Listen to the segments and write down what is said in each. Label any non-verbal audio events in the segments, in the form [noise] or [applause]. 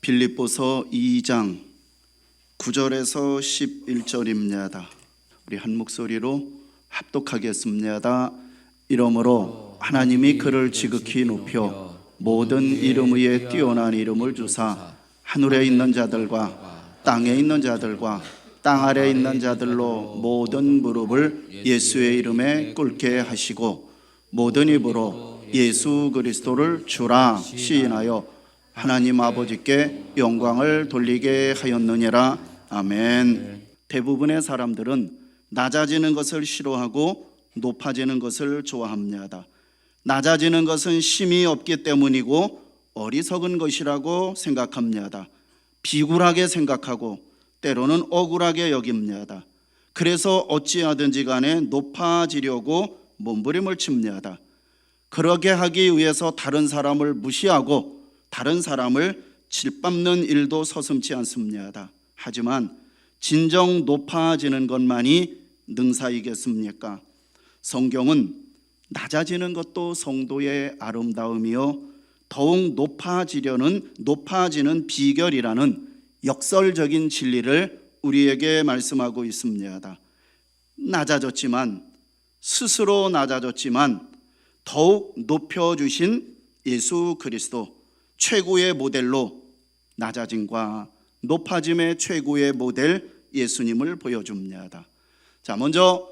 빌립보서 2장 9절에서 11절입니다. 우리 한 목소리로 합독하겠습니다. 이러므로 하나님이 그를 지극히 높여 모든 이름 위에 뛰어난 이름을 주사 하늘에 있는 자들과 땅에 있는 자들과 땅 아래 있는 자들로 모든 무릎을 예수의 이름에 꿇게 하시고 모든 입으로 예수 그리스도를 주라 시인하여 하나님 아버지께 영광을 돌리게 하였느니라 아멘. 대부분의 사람들은 낮아지는 것을 싫어하고 높아지는 것을 좋아합니다. 낮아지는 것은 힘이 없기 때문이고 어리석은 것이라고 생각합니다. 비굴하게 생각하고 때로는 억울하게 여깁니다. 그래서 어찌하든지 간에 높아지려고 몸부림을 칩니다. 그러게 하기 위해서 다른 사람을 무시하고 다른 사람을 짓밟는 일도 서슴지 않습니다. 하지만 진정 높아지는 것만이 능사이겠습니까? 성경은 낮아지는 것도 성도의 아름다움이요 더욱 높아지려는 높아지는 비결이라는 역설적인 진리를 우리에게 말씀하고 있습니다. 낮아졌지만 스스로 낮아졌지만 더욱 높여 주신 예수 그리스도 최고의 모델로 낮아짐과 높아짐의 최고의 모델 예수님을 보여줍니다. 자, 먼저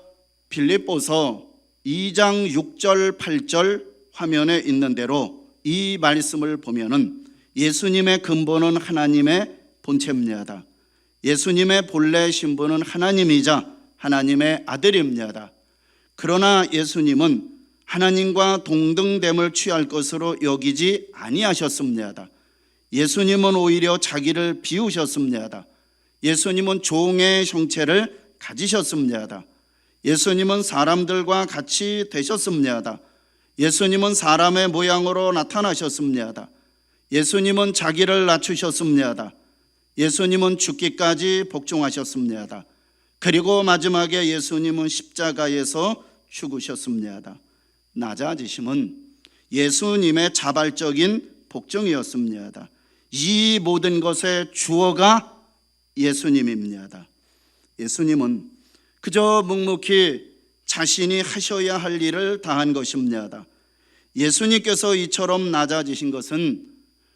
빌립보서 2장 6절 8절 화면에 있는 대로 이 말씀을 보면은 예수님의 근본은 하나님의 본체입니다. 예수님의 본래 신분은 하나님이자 하나님의 아들입니다. 그러나 예수님은 하나님과 동등됨을 취할 것으로 여기지 아니하셨습니다. 예수님은 오히려 자기를 비우셨습니다. 예수님은 종의 형체를 가지셨습니다. 예수님은 사람들과 같이 되셨습니다. 예수님은 사람의 모양으로 나타나셨습니다. 예수님은 자기를 낮추셨습니다. 예수님은 죽기까지 복종하셨습니다. 그리고 마지막에 예수님은 십자가에서 죽으셨습니다. 낮아지심은 예수님의 자발적인 복종이었습니다. 이 모든 것의 주어가 예수님입니다. 예수님은 그저 묵묵히 자신이 하셔야 할 일을 다한 것입니다. 예수님께서 이처럼 낮아지신 것은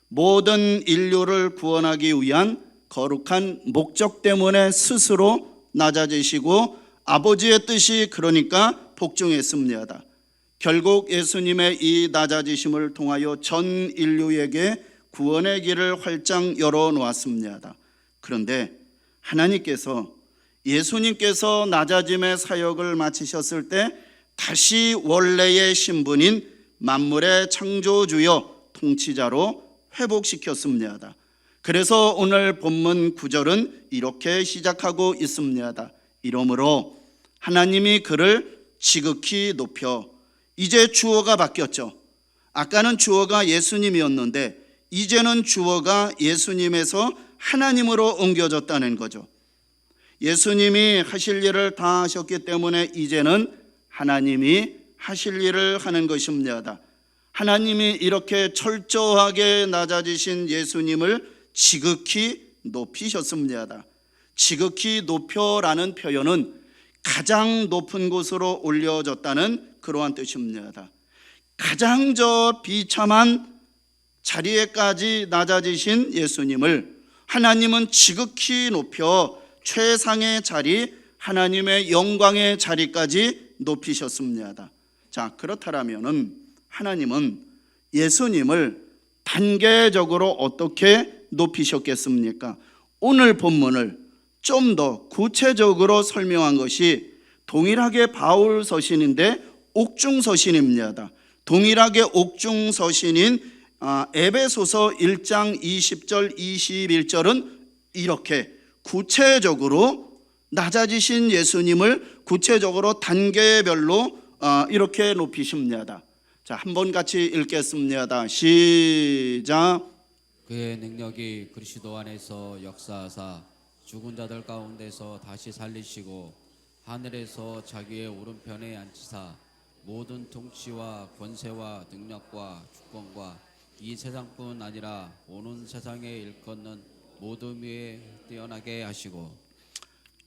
모든 인류를 구원하기 위한 거룩한 목적 때문에 스스로 낮아지시고 아버지의 뜻이 그러니까 복종했습니다. 결국 예수님의 이 낮아지심을 통하여 전 인류에게 구원의 길을 활짝 열어 놓았습니다. 그런데 하나님께서 예수님께서 낮아짐의 사역을 마치셨을 때 다시 원래의 신분인 만물의 창조주여 통치자로 회복시켰습니다. 그래서 오늘 본문 9절은 이렇게 시작하고 있습니다. 이러므로 하나님이 그를 지극히 높여 이제 주어가 바뀌었죠. 아까는 주어가 예수님이었는데 이제는 주어가 예수님에서 하나님으로 옮겨졌다는 거죠. 예수님이 하실 일을 다 하셨기 때문에 이제는 하나님이 하실 일을 하는 것입니다. 하나님이 이렇게 철저하게 낮아지신 예수님을 지극히 높이셨습니다. 지극히 높여라는 표현은 가장 높은 곳으로 올려졌다는 그러한 뜻입니다. 가장 저 비참한 자리에까지 낮아지신 예수님을 하나님은 지극히 높여 최상의 자리, 하나님의 영광의 자리까지 높이셨습니다. 자, 그렇다면은 하나님은 예수님을 단계적으로 어떻게 높이셨겠습니까? 오늘 본문을 좀 더 구체적으로 설명한 것이 동일하게 바울 서신인데 옥중 서신입니다. 동일하게 옥중 서신인 아, 에베소서 1장 20절 21절은 이렇게 구체적으로 낮아지신 예수님을 구체적으로 단계별로 아, 이렇게 높이십니다. 자, 한 번 같이 읽겠습니다. 시작. 그의 능력이 그리스도 안에서 역사하사 죽은 자들 가운데서 다시 살리시고 하늘에서 자기의 오른편에 앉히사 모든 통치와 권세와 능력과 주권과 이 세상뿐 아니라 오는 세상에 일컫는 모든 위에 뛰어나게 하시고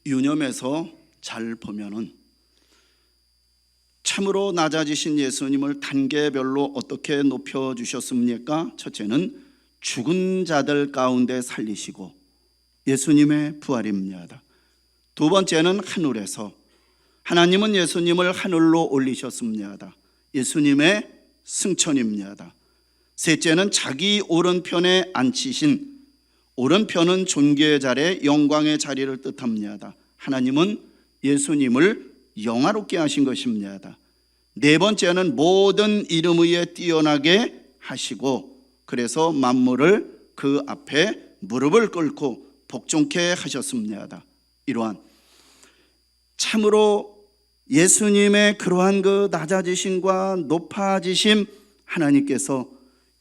유념해서 잘 보면은 참으로 낮아지신 예수님을 단계별로 어떻게 높여 주셨습니까? 첫째는 죽은 자들 가운데 살리시고 예수님의 부활입니다. 두 번째는 하늘에서 하나님은 예수님을 하늘로 올리셨습니다. 예수님의 승천입니다. 셋째는 자기 오른편에 앉히신 오른편은 존귀의 자리에 영광의 자리를 뜻합니다. 하나님은 예수님을 영화롭게 하신 것입니다. 네 번째는 모든 이름 위에 뛰어나게 하시고 그래서 만물을 그 앞에 무릎을 꿇고 복종케 하셨습니다. 이러한 참으로 예수님의 그러한 그 낮아지심과 높아지심 하나님께서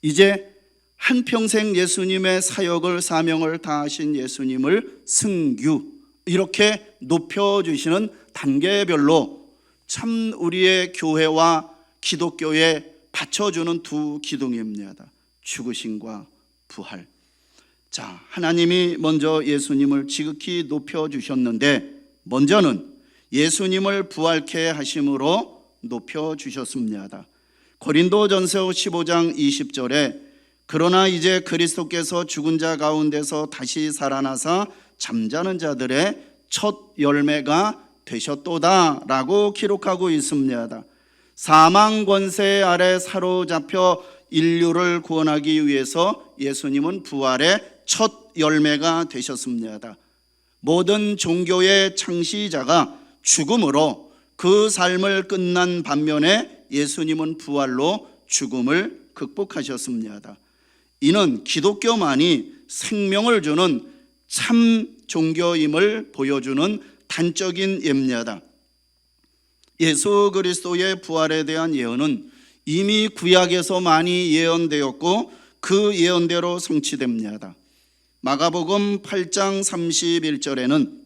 이제 한평생 예수님의 사역을 사명을 다하신 예수님을 승유 이렇게 높여 주시는 단계별로 참 우리의 교회와 기독교에 받쳐주는 두 기둥입니다. 죽으심과 부활. 자, 하나님이 먼저 예수님을 지극히 높여 주셨는데 먼저는 예수님을 부활케 하심으로 높여 주셨습니다. 고린도전서 15장 20절에 그러나 이제 그리스도께서 죽은 자 가운데서 다시 살아나사 잠자는 자들의 첫 열매가 되셨도다라고 기록하고 있습니다. 사망 권세 아래 사로잡혀 인류를 구원하기 위해서 예수님은 부활의 첫 열매가 되셨습니다. 모든 종교의 창시자가 죽음으로 그 삶을 끝난 반면에 예수님은 부활로 죽음을 극복하셨습니다. 이는 기독교만이 생명을 주는 참 종교임을 보여주는 단적인 예입니다. 예수 그리스도의 부활에 대한 예언은 이미 구약에서 많이 예언되었고 그 예언대로 성취됩니다. 마가복음 8장 31절에는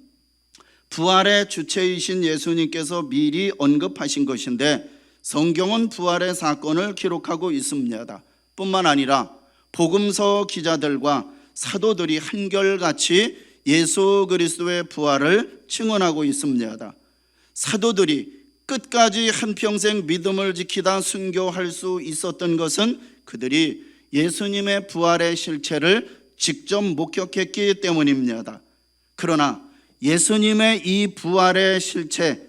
부활의 주체이신 예수님께서 미리 언급하신 것인데 성경은 부활의 사건을 기록하고 있습니다. 뿐만 아니라 복음서 기자들과 사도들이 한결같이 예수 그리스도의 부활을 증언하고 있습니다. 사도들이 끝까지 한평생 믿음을 지키다 순교할 수 있었던 것은 그들이 예수님의 부활의 실체를 직접 목격했기 때문입니다. 그러나 예수님의 이 부활의 실체,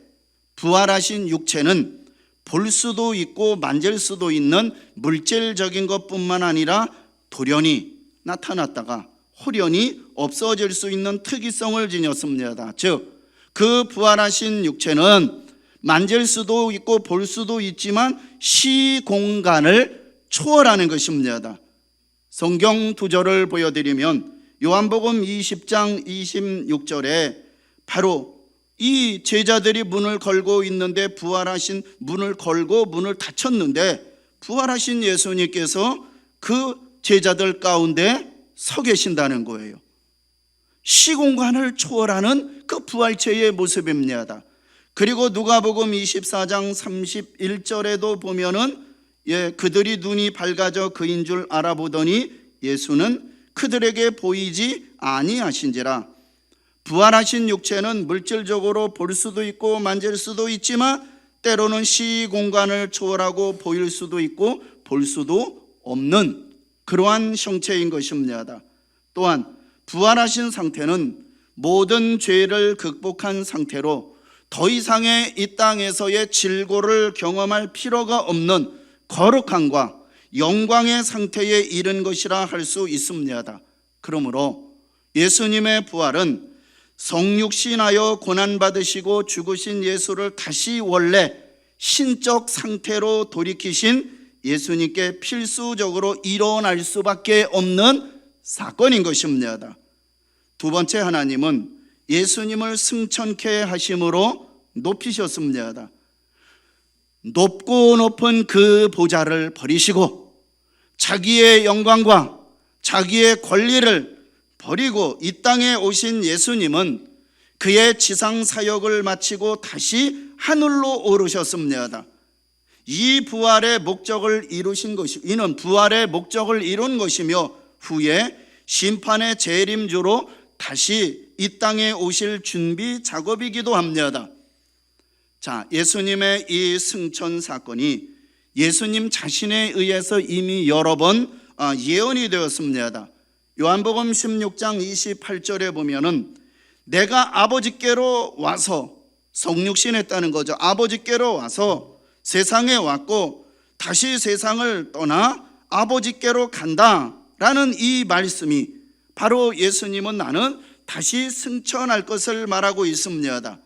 부활하신 육체는 볼 수도 있고 만질 수도 있는 물질적인 것뿐만 아니라 돌연히 나타났다가 호련히 없어질 수 있는 특이성을 지녔습니다. 즉, 그 부활하신 육체는 만질 수도 있고 볼 수도 있지만 시공간을 초월하는 것입니다. 성경 두 절을 보여드리면 요한복음 20장 26절에 바로 이 제자들이 문을 걸고 있는데 부활하신 문을 걸고 문을 닫혔는데 부활하신 예수님께서 그 제자들 가운데 서 계신다는 거예요. 시공간을 초월하는 그 부활체의 모습입니다. 그리고 누가복음 24장 31절에도 보면은 예, 그들이 눈이 밝아져 그인 줄 알아보더니 예수는 그들에게 보이지 아니하신지라 부활하신 육체는 물질적으로 볼 수도 있고 만질 수도 있지만 때로는 시 공간을 초월하고 보일 수도 있고 볼 수도 없는 그러한 형체인 것입니다. 또한 부활하신 상태는 모든 죄를 극복한 상태로 더 이상의 이 땅에서의 질고를 경험할 필요가 없는 거룩함과 영광의 상태에 이른 것이라 할 수 있습니다. 그러므로 예수님의 부활은 성육신하여 고난받으시고 죽으신 예수를 다시 원래 신적 상태로 돌이키신 예수님께 필수적으로 일어날 수밖에 없는 사건인 것입니다. 두 번째 하나님은 예수님을 승천케 하심으로 높이셨습니다. 높고 높은 그 보좌를 버리시고 자기의 영광과 자기의 권리를 버리고 이 땅에 오신 예수님은 그의 지상 사역을 마치고 다시 하늘로 오르셨습니다. 이 부활의 목적을 이루신 것이 이는 부활의 목적을 이룬 것이며 후에 심판의 재림주로 다시 이 땅에 오실 준비 작업이기도 합니다. 자, 예수님의 이 승천 사건이 예수님 자신에 의해서 이미 여러 번 아, 예언이 되었습니다. 요한복음 16장 28절에 보면은 내가 아버지께로 와서 성육신했다는 거죠. 아버지께로 와서 세상에 왔고 다시 세상을 떠나 아버지께로 간다라는 이 말씀이 바로 예수님은 나는 다시 승천할 것을 말하고 있습니다.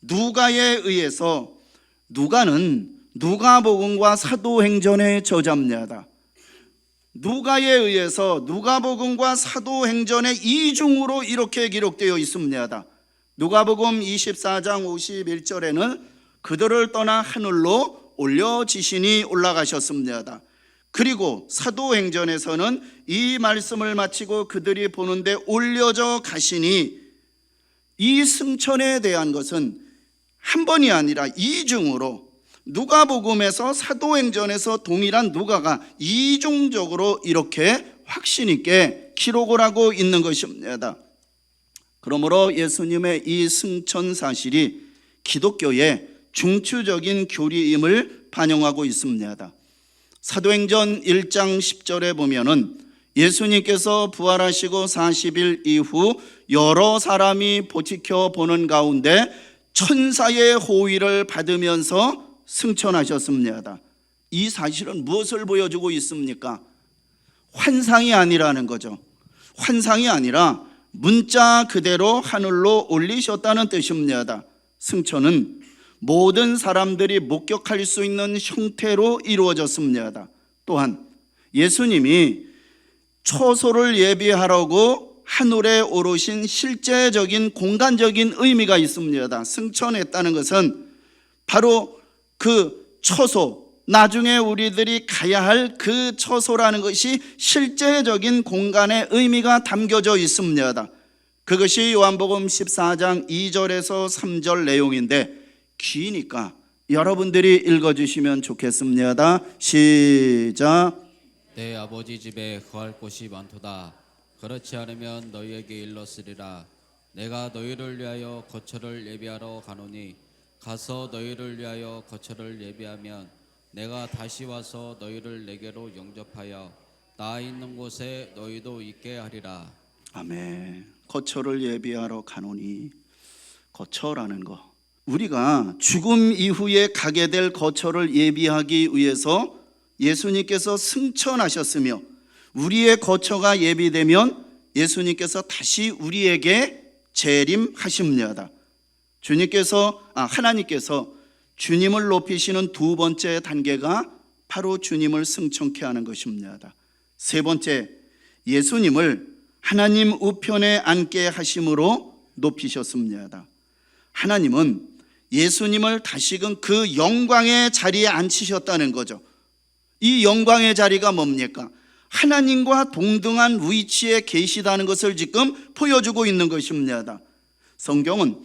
누가에 의해서 누가는 누가복음과 사도행전의 저자입니다. 누가에 의해서 누가복음과 사도행전의 이중으로 이렇게 기록되어 있습니다. 누가복음 24장 51절에는 그들을 떠나 하늘로 올려지시니 올라가셨습니다. 그리고 사도행전에서는 이 말씀을 마치고 그들이 보는데 올려져 가시니 이 승천에 대한 것은 한 번이 아니라 이중으로 누가복음에서 사도행전에서 동일한 누가가 이중적으로 이렇게 확신 있게 기록을 하고 있는 것입니다. 그러므로 예수님의 이 승천 사실이 기독교의 중추적인 교리임을 반영하고 있습니다. 사도행전 1장 10절에 보면은 예수님께서 부활하시고 40일 이후 여러 사람이 보지켜 보는 가운데 천사의 호의를 받으면서 승천하셨습니다. 이 사실은 무엇을 보여주고 있습니까? 환상이 아니라는 거죠. 환상이 아니라 문자 그대로 하늘로 올리셨다는 뜻입니다. 승천은 모든 사람들이 목격할 수 있는 형태로 이루어졌습니다. 또한 예수님이 초소를 예비하라고 하늘에 오르신 실제적인 공간적인 의미가 있습니다. 승천했다는 것은 바로 그 초소, 나중에 우리들이 가야 할그 처소라는 것이 실제적인 공간의 의미가 담겨져 있습니다. 그것이 요한복음 14장 2절에서 3절 내용인데 기니까 여러분들이 읽어주시면 좋겠습니다. 시작. 내 아버지 집에 거할 곳이 많도다. 그렇지 않으면 너희에게 일렀으리라. 내가 너희를 위하여 거처를 예비하러 가노니 가서 너희를 위하여 거처를 예비하면 내가 다시 와서 너희를 내게로 영접하여 나 있는 곳에 너희도 있게 하리라. 아멘. 거처를 예비하러 가노니 거처라는 거. 우리가 죽음 이후에 가게 될 거처를 예비하기 위해서 예수님께서 승천하셨으며 우리의 거처가 예비되면 예수님께서 다시 우리에게 재림하십니다. 주님께서 아 하나님께서 주님을 높이시는 두 번째 단계가 바로 주님을 승천케 하는 것입니다. 세 번째 예수님을 하나님 우편에 앉게 하심으로 높이셨습니다. 하나님은 예수님을 다시금 그 영광의 자리에 앉히셨다는 거죠. 이 영광의 자리가 뭡니까? 하나님과 동등한 위치에 계시다는 것을 지금 보여주고 있는 것입니다. 성경은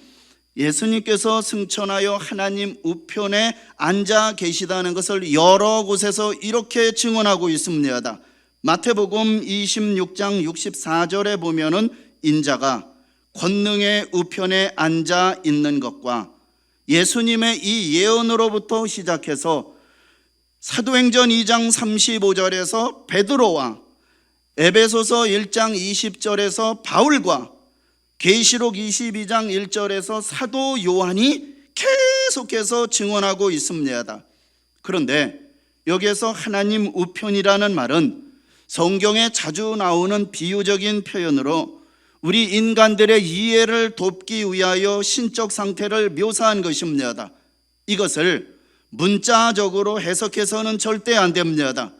예수님께서 승천하여 하나님 우편에 앉아 계시다는 것을 여러 곳에서 이렇게 증언하고 있습니다. 마태복음 26장 64절에 보면은 인자가 권능의 우편에 앉아 있는 것과 예수님의 이 예언으로부터 시작해서 사도행전 2장 35절에서 베드로와 에베소서 1장 20절에서 바울과 계시록 22장 1절에서 사도 요한이 계속해서 증언하고 있습니다. 그런데 여기에서 하나님 우편이라는 말은 성경에 자주 나오는 비유적인 표현으로 우리 인간들의 이해를 돕기 위하여 신적 상태를 묘사한 것입니다. 이것을 문자적으로 해석해서는 절대 안 됩니다.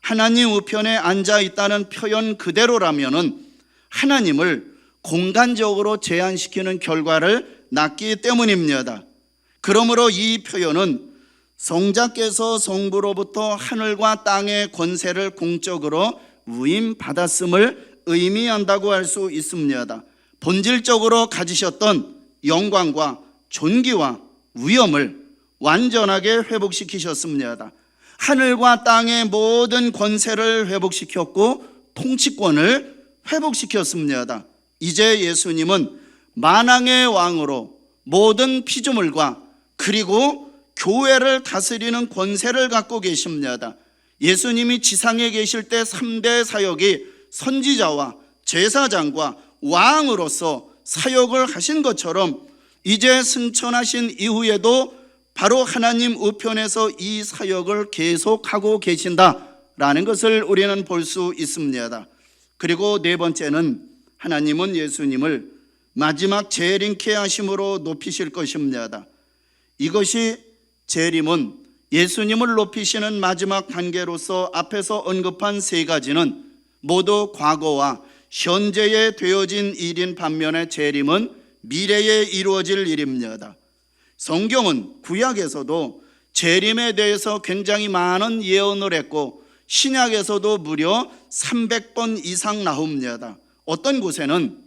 하나님 우편에 앉아 있다는 표현 그대로라면은 하나님을 공간적으로 제한시키는 결과를 낳기 때문입니다. 그러므로 이 표현은 성자께서 성부로부터 하늘과 땅의 권세를 공적으로 위임받았음을 의미한다고 할 수 있습니다. 본질적으로 가지셨던 영광과 존귀와 위엄을 완전하게 회복시키셨습니다. 하늘과 땅의 모든 권세를 회복시켰고 통치권을 회복시켰습니다. 이제 예수님은 만왕의 왕으로 모든 피조물과 그리고 교회를 다스리는 권세를 갖고 계십니다. 예수님이 지상에 계실 때 3대 사역이 선지자와 제사장과 왕으로서 사역을 하신 것처럼 이제 승천하신 이후에도 바로 하나님 우편에서 이 사역을 계속하고 계신다라는 것을 우리는 볼 수 있습니다. 그리고 네 번째는 하나님은 예수님을 마지막 재림케 하심으로 높이실 것입니다. 이것이 재림은 예수님을 높이시는 마지막 단계로서 앞에서 언급한 세 가지는 모두 과거와 현재에 되어진 일인 반면에 재림은 미래에 이루어질 일입니다. 성경은 구약에서도 재림에 대해서 굉장히 많은 예언을 했고 신약에서도 무려 300번 이상 나옵니다. 어떤 곳에는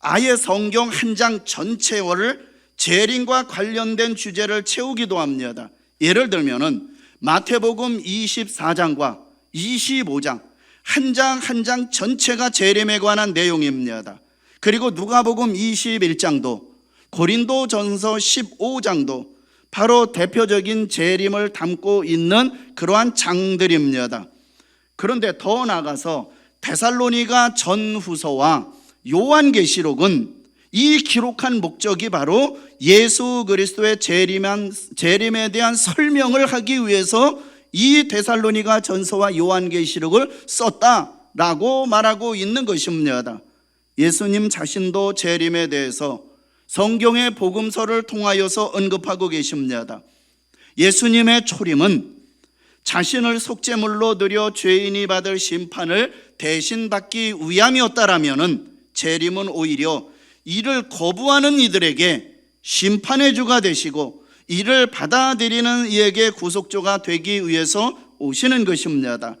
아예 성경 한 장 전체를 재림과 관련된 주제를 채우기도 합니다. 예를 들면은 마태복음 24장과 25장 한 장 한장 전체가 재림에 관한 내용입니다. 그리고 누가복음 21장도 고린도전서 15장도 바로 대표적인 재림을 담고 있는 그러한 장들입니다. 그런데 더 나아가서 데살로니가 전후서와 요한계시록은 이 기록한 목적이 바로 예수 그리스도의 재림에 대한 설명을 하기 위해서 이 데살로니가 전서와 요한계시록을 썼다라고 말하고 있는 것입니다. 예수님 자신도 재림에 대해서 성경의 복음서를 통하여서 언급하고 계십니다. 예수님의 초림은 자신을 속죄물로 드려 죄인이 받을 심판을 대신 받기 위함이었다라면은 재림은 오히려 이를 거부하는 이들에게 심판의 주가 되시고 이를 받아들이는 이에게 구속주가 되기 위해서 오시는 것입니다.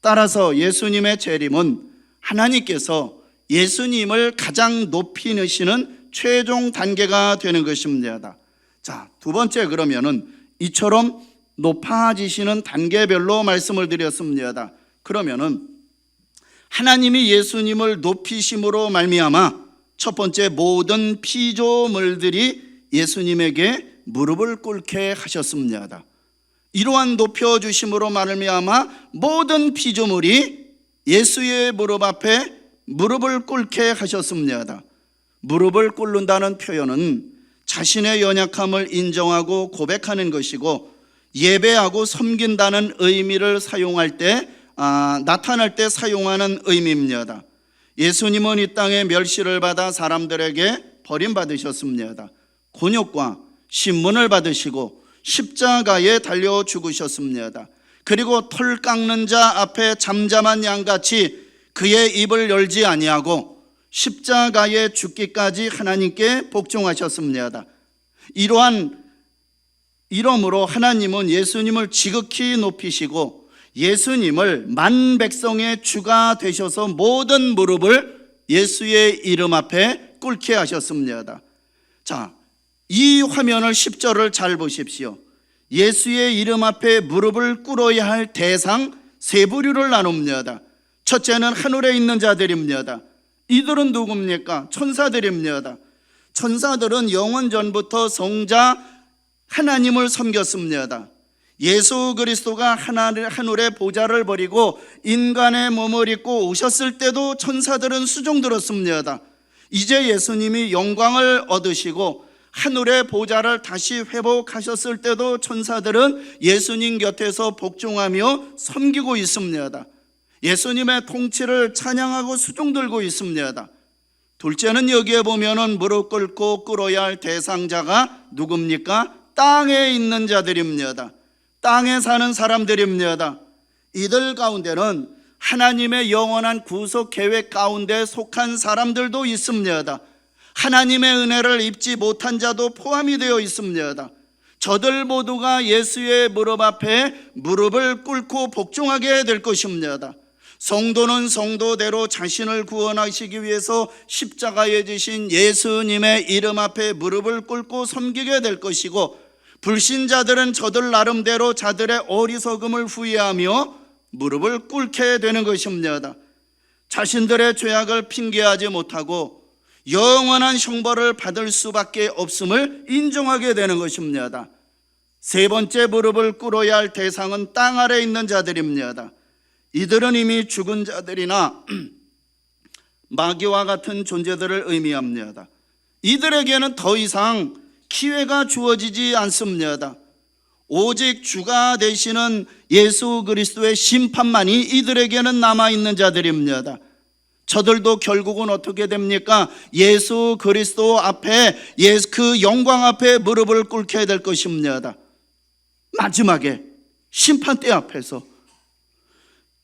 따라서 예수님의 재림은 하나님께서 예수님을 가장 높이 넣으시는 최종 단계가 되는 것입니다. 자, 두 번째 그러면은 이처럼 높아지시는 단계별로 말씀을 드렸습니다. 그러면은 하나님이 예수님을 높이심으로 말미암아 첫 번째 모든 피조물들이 예수님에게 무릎을 꿇게 하셨습니다. 이러한 높여 주심으로 말미암아 모든 피조물이 예수의 무릎 앞에 무릎을 꿇게 하셨습니다. 무릎을 꿇는다는 표현은 자신의 연약함을 인정하고 고백하는 것이고 예배하고 섬긴다는 의미를 사용할 때 아, 나타날 때 사용하는 의미입니다. 예수님은 이 땅에 멸시를 받아 사람들에게 버림받으셨습니다. 곤욕과 신문을 받으시고 십자가에 달려 죽으셨습니다. 그리고 털 깎는 자 앞에 잠잠한 양같이 그의 입을 열지 아니하고 십자가에 죽기까지 하나님께 복종하셨습니다. 이러한 이러므로 하나님은 예수님을 지극히 높이시고 예수님을 만 백성의 주가 되셔서 모든 무릎을 예수의 이름 앞에 꿇게 하셨습니다. 자, 이 화면을 10절을 잘 보십시오. 예수의 이름 앞에 무릎을 꿇어야 할 대상 세 부류를 나눕니다. 첫째는 하늘에 있는 자들입니다. 이들은 누굽니까? 천사들입니다. 천사들은 영원 전부터 성자 하나님을 섬겼습니다. 예수 그리스도가 하늘, 하늘의 보좌를 버리고 인간의 몸을 입고 오셨을 때도 천사들은 수종 들었습니다. 이제 예수님이 영광을 얻으시고 하늘의 보좌를 다시 회복하셨을 때도 천사들은 예수님 곁에서 복종하며 섬기고 있습니다. 예수님의 통치를 찬양하고 수종 들고 있습니다. 둘째는 여기에 보면은 무릎 꿇고 꿇어야 할 대상자가 누굽니까? 땅에 있는 자들입니다. 땅에 사는 사람들입니다. 이들 가운데는 하나님의 영원한 구속 계획 가운데 속한 사람들도 있습니다. 하나님의 은혜를 입지 못한 자도 포함이 되어 있습니다. 저들 모두가 예수의 무릎 앞에 무릎을 꿇고 복종하게 될 것입니다. 성도는 성도대로 자신을 구원하시기 위해서 십자가에 지신 예수님의 이름 앞에 무릎을 꿇고 섬기게 될 것이고 불신자들은 저들 나름대로 자들의 어리석음을 후회하며 무릎을 꿇게 되는 것입니다. 자신들의 죄악을 핑계하지 못하고 영원한 형벌을 받을 수밖에 없음을 인정하게 되는 것입니다. 세 번째 무릎을 꿇어야 할 대상은 땅 아래 있는 자들입니다. 이들은 이미 죽은 자들이나 [clears throat] 마귀와 같은 존재들을 의미합니다. 이들에게는 더 이상 기회가 주어지지 않습니다. 오직 주가 되시는 예수 그리스도의 심판만이 이들에게는 남아 있는 자들입니다. 저들도 결국은 어떻게 됩니까? 예수 그리스도 앞에 예수 그 영광 앞에 무릎을 꿇게 될 것입니다. 마지막에 심판대 앞에서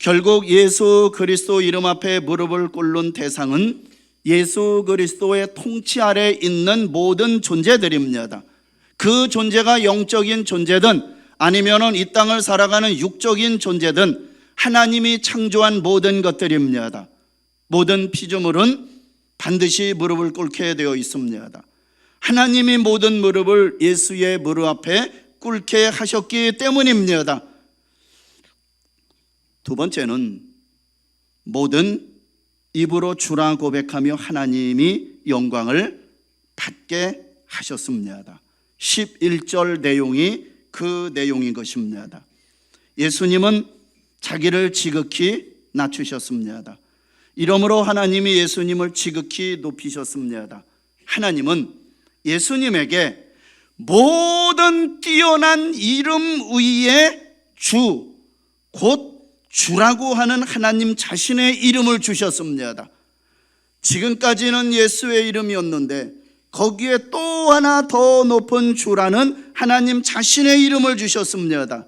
결국 예수 그리스도 이름 앞에 무릎을 꿇는 대상은 예수 그리스도의 통치 아래 있는 모든 존재들입니다. 그 존재가 영적인 존재든 아니면은 이 땅을 살아가는 육적인 존재든 하나님이 창조한 모든 것들입니다. 모든 피조물은 반드시 무릎을 꿇게 되어 있습니다. 하나님이 모든 무릎을 예수의 무릎 앞에 꿇게 하셨기 때문입니다. 두 번째는 모든 입으로 주라 고백하며 하나님이 영광을 받게 하셨습니다. 11절 내용이 그 내용인 것입니다. 예수님은 자기를 지극히 낮추셨습니다. 이러므로 하나님이 예수님을 지극히 높이셨습니다. 하나님은 예수님에게 모든 뛰어난 이름 위에 주, 곧 주라고 하는 하나님 자신의 이름을 주셨습니다. 지금까지는 예수의 이름이었는데 거기에 또 하나 더 높은 주라는 하나님 자신의 이름을 주셨습니다.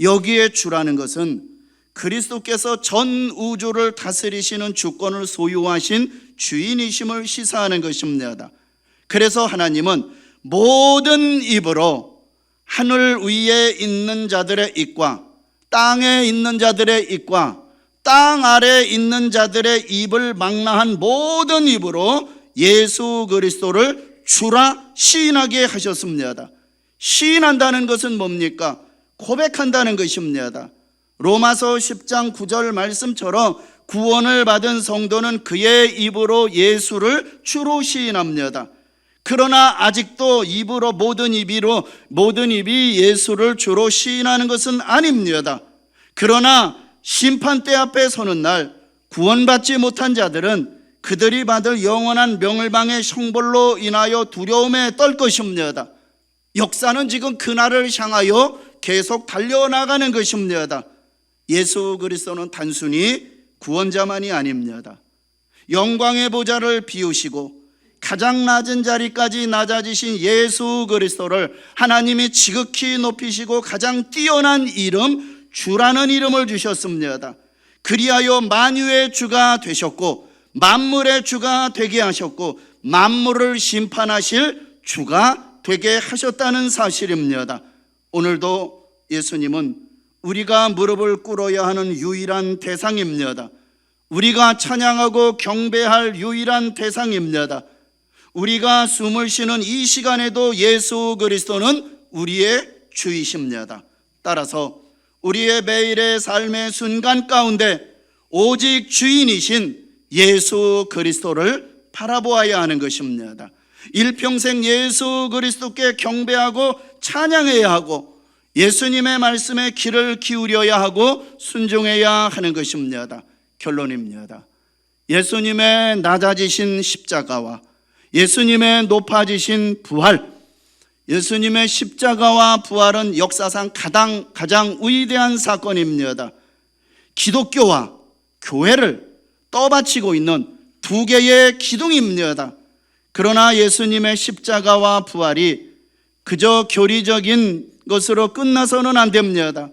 여기에 주라는 것은 그리스도께서 전 우주를 다스리시는 주권을 소유하신 주인이심을 시사하는 것입니다. 그래서 하나님은 모든 입으로 하늘 위에 있는 자들의 입과 땅에 있는 자들의 입과 땅 아래 있는 자들의 입을 망라한 모든 입으로 예수 그리스도를 주라 시인하게 하셨습니다. 시인한다는 것은 뭡니까? 고백한다는 것입니다. 로마서 10장 9절 말씀처럼 구원을 받은 성도는 그의 입으로 예수를 주로 시인합니다. 그러나 아직도 입으로 모든 입으로 모든 입이 예수를 주로 시인하는 것은 아닙니다. 그러나 심판대 앞에 서는 날 구원받지 못한 자들은 그들이 받을 영원한 명을방의 형벌로 인하여 두려움에 떨 것입니다. 역사는 지금 그날을 향하여 계속 달려나가는 것입니다. 예수 그리스도는 단순히 구원자만이 아닙니다. 영광의 보좌를 비우시고 가장 낮은 자리까지 낮아지신 예수 그리스도를 하나님이 지극히 높이시고 가장 뛰어난 이름 주라는 이름을 주셨습니다. 그리하여 만유의 주가 되셨고 만물의 주가 되게 하셨고 만물을 심판하실 주가 되게 하셨다는 사실입니다. 오늘도 예수님은 우리가 무릎을 꿇어야 하는 유일한 대상입니다. 우리가 찬양하고 경배할 유일한 대상입니다. 우리가 숨을 쉬는 이 시간에도 예수 그리스도는 우리의 주이십니다. 따라서 우리의 매일의 삶의 순간 가운데 오직 주인이신 예수 그리스도를 바라보아야 하는 것입니다. 일평생 예수 그리스도께 경배하고 찬양해야 하고 예수님의 말씀에 귀를 기울여야 하고 순종해야 하는 것입니다. 결론입니다. 예수님의 낮아지신 십자가와 예수님의 높아지신 부활, 예수님의 십자가와 부활은 역사상 가장, 가장 위대한 사건입니다. 기독교와 교회를 떠받치고 있는 두 개의 기둥입니다. 그러나 예수님의 십자가와 부활이 그저 교리적인 것으로 끝나서는 안 됩니다.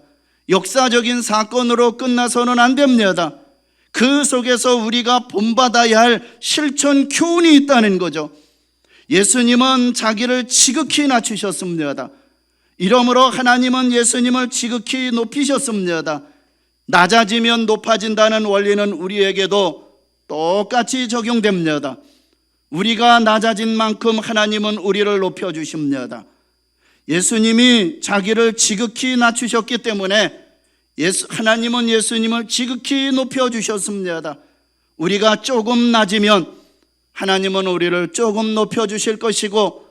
역사적인 사건으로 끝나서는 안 됩니다. 그 속에서 우리가 본받아야 할 실천 교훈이 있다는 거죠. 예수님은 자기를 지극히 낮추셨습니다. 이러므로 하나님은 예수님을 지극히 높이셨습니다. 낮아지면 높아진다는 원리는 우리에게도 똑같이 적용됩니다. 우리가 낮아진 만큼 하나님은 우리를 높여주십니다. 예수님이 자기를 지극히 낮추셨기 때문에 예수, 하나님은 예수님을 지극히 높여주셨습니다. 우리가 조금 낮으면 하나님은 우리를 조금 높여주실 것이고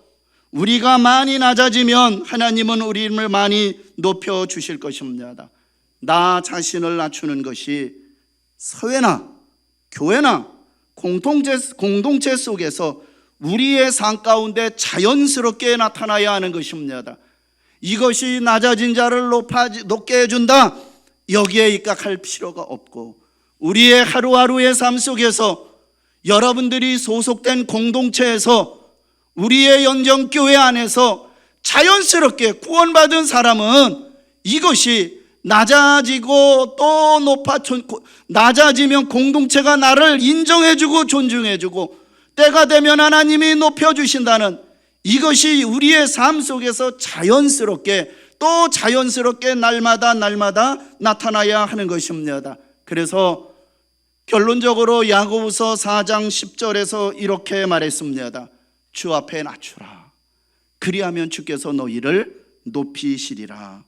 우리가 많이 낮아지면 하나님은 우리를 많이 높여주실 것입니다. 나 자신을 낮추는 것이 사회나 교회나 공동체, 공동체 속에서 우리의 삶 가운데 자연스럽게 나타나야 하는 것입니다. 이것이 낮아진 자를 높아, 높게 해준다. 여기에 입각할 필요가 없고 우리의 하루하루의 삶 속에서 여러분들이 소속된 공동체에서 우리의 연정교회 안에서 자연스럽게 구원받은 사람은 이것이 낮아지고 또 높아 낮아지면 공동체가 나를 인정해주고 존중해주고 때가 되면 하나님이 높여주신다는 이것이 우리의 삶 속에서 자연스럽게 또 자연스럽게 날마다 날마다 나타나야 하는 것입니다. 그래서 결론적으로 야고보서 4장 10절에서 이렇게 말했습니다. 주 앞에 낮추라. 그리하면 주께서 너희를 높이시리라.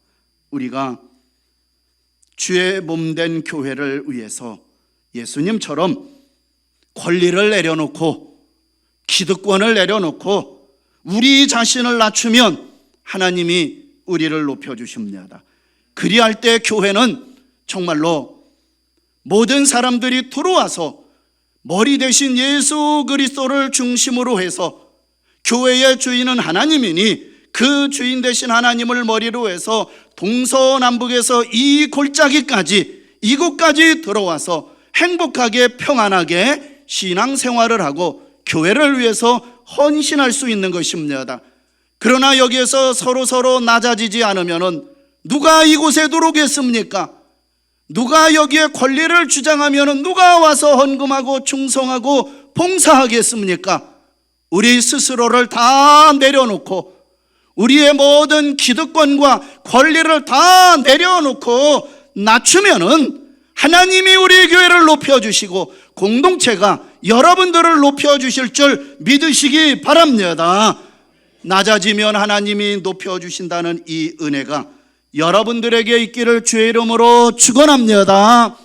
우리가 주의 몸된 교회를 위해서 예수님처럼 권리를 내려놓고 기득권을 내려놓고 우리 자신을 낮추면 하나님이 우리를 높여주십니다. 그리할 때 교회는 정말로 모든 사람들이 들어와서 머리 대신 예수 그리스도를 중심으로 해서 교회의 주인은 하나님이니 그 주인 대신 하나님을 머리로 해서 동서남북에서 이 골짜기까지 이곳까지 들어와서 행복하게 평안하게 신앙생활을 하고 교회를 위해서 헌신할 수 있는 것입니다. 그러나 여기에서 서로 서로 낮아지지 않으면은 누가 이곳에 들어오겠습니까? 누가 여기에 권리를 주장하면은 누가 와서 헌금하고 충성하고 봉사하겠습니까? 우리 스스로를 다 내려놓고 우리의 모든 기득권과 권리를 다 내려놓고 낮추면은 하나님이 우리 교회를 높여주시고 공동체가 여러분들을 높여주실 줄 믿으시기 바랍니다. 낮아지면 하나님이 높여주신다는 이 은혜가 여러분들에게 있기를 주의 이름으로 축원합니다.